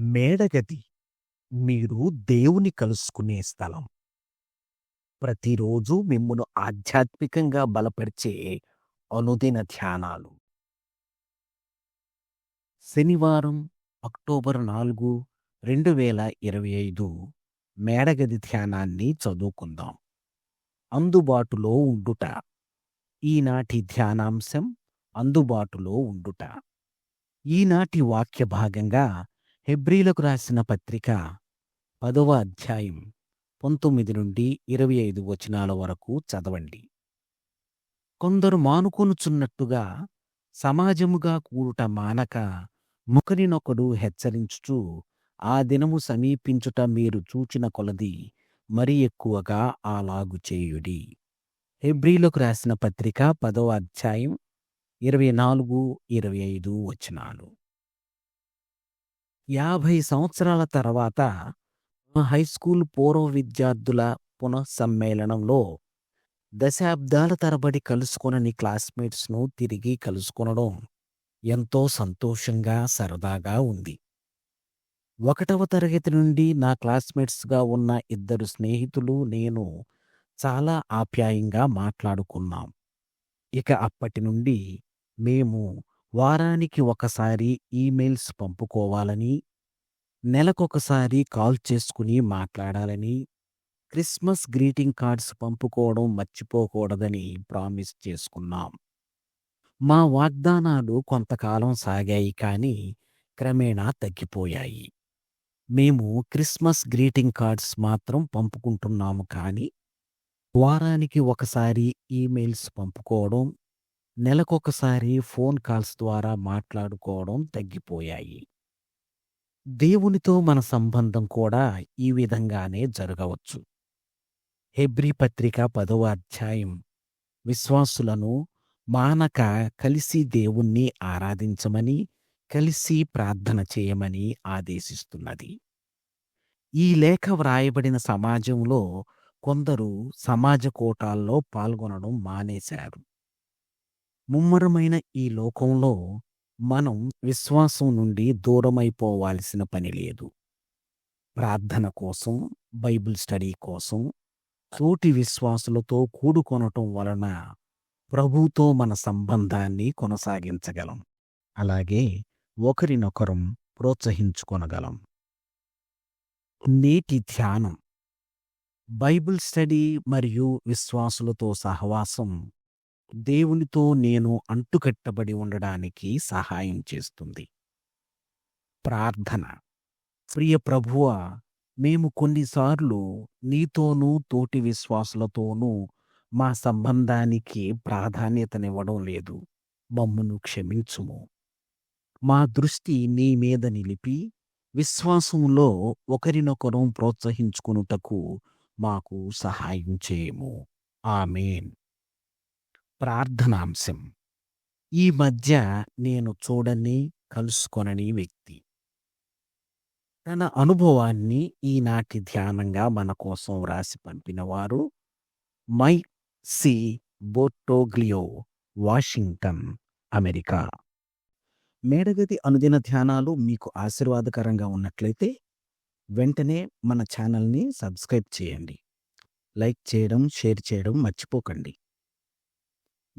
మేడగది మీరు దేవుని కలుసుకునే స్థలం. ప్రతిరోజు మిమ్మును ఆధ్యాత్మికంగా బలపరిచే అనుదిన ధ్యానాలు. శనివారం అక్టోబర్ నాలుగు రెండు వేల ఇరవై ఐదు మేడగది ధ్యానాన్ని చదువుకుందాం. అందుబాటులో ఉండుట. ఈనాటి ధ్యానాంశం అందుబాటులో ఉండుట. ఈనాటి వాక్య భాగంగా హెబ్రీలకు రాసిన పత్రిక పదవ అధ్యాయం పంతొమ్మిది నుండి ఇరవై ఐదు వచనాల వరకు చదవండి. కొందరు మానుకొనుచున్నట్టుగా సమాజముగా కూడుట మానక ముఖనినొకడు హెచ్చరించుచు ఆ దినము సమీపించుట మీరు చూచిన కొలది మరి ఎక్కువగా అలాగు చేయుడి. హెబ్రీలకు రాసిన పత్రిక పదవ అధ్యాయం ఇరవై నాలుగు ఇరవై ఐదు వచనాలు. యాభై సంవత్సరాల తర్వాత మా హైస్కూల్ పూర్వ విద్యార్థుల పునఃసమ్మేళనంలో దశాబ్దాల తరబడి కలుసుకొనని క్లాస్మేట్స్ను తిరిగి కలుసుకొనడం ఎంతో సంతోషంగా సరదాగా ఉంది. ఒకటవ తరగతి నుండి నా క్లాస్మేట్స్గా ఉన్న ఇద్దరు స్నేహితులు నేను చాలా ఆప్యాయంగా మాట్లాడుకున్నాం. ఇక అప్పటి నుండి మేము వారానికి ఒకసారి ఈమెయిల్స్ పంపుకోవాలని, నెలకొకసారి కాల్ చేసుకుని మాట్లాడాలని, క్రిస్మస్ గ్రీటింగ్ కార్డ్స్ పంపుకోవడం మర్చిపోకూడదని ప్రామిస్ చేసుకున్నాం. మా వాగ్దానాలు కొంతకాలం సాగాయి కానీ క్రమేణా తగ్గిపోయాయి. మేము క్రిస్మస్ గ్రీటింగ్ కార్డ్స్ మాత్రం పంపుకుంటున్నాము కానీ వారానికి ఒకసారి ఈమెయిల్స్ పంపుకోవడం, నెలకొకసారి ఫోన్ కాల్స్ ద్వారా మాట్లాడుకోవడం తగ్గిపోయాయి. దేవునితో మన సంబంధం కూడా ఈ విధంగానే జరగవచ్చు. హెబ్రీ పత్రిక పదవ అధ్యాయం విశ్వాసులను మానక కలిసి దేవుణ్ణి ఆరాధించమని, కలిసి ప్రార్థన చేయమని ఆదేశిస్తున్నది. ఈ లేఖ వ్రాయబడిన సమాజంలో కొందరు సమాజ కూటాల్లో పాల్గొనడం మానేశారు. ముమ్మరమైన ఈ లోకంలో మనం విశ్వాసం నుండి దూరమైపోవాల్సిన పని లేదు. ప్రార్థన కోసం, బైబిల్ స్టడీ కోసం, తోటి విశ్వాసులతో కూడుకొనటం వలన ప్రభుతో మన సంబంధాన్ని కొనసాగించగలం. అలాగే ఒకరినొకరం ప్రోత్సహించుకొనగలం. నేటి ధ్యానం బైబిల్ స్టడీ మరియు విశ్వాసులతో సహవాసం దేవునితో నేను అంటుకట్టబడి ఉండడానికి సహాయం చేస్తుంది. ప్రార్థన ప్రియ ప్రభువా మేము కొన్నిసార్లు నీతోనూ తోటి విశ్వాసులతోనూ మా సంబంధానికి ప్రాధాన్యతనివ్వడం లేదు. మమ్మను క్షమించుము. మా దృష్టి నీ మీద నిలిపి విశ్వాసంలో ఒకరినొకరం ప్రోత్సహించుకొనుటకు మాకు సహాయం చేయము. ఆమెన్ ప్రార్థనాంశం ఈ మధ్య నేను చూడని, కలుసుకొనని వ్యక్తి. తన అనుభవాన్ని ఈనాటి ధ్యానంగా మన కోసం వ్రాసి పంపినవారు Mike C. Bortoglio, Washington, America. మేడగది అనుదిన ధ్యానాలు మీకు ఆశీర్వాదకరంగా ఉన్నట్లయితే వెంటనే మన ఛానల్ని సబ్స్క్రైబ్ చేయండి. లైక్ చేయడం, షేర్ చేయడం మర్చిపోకండి.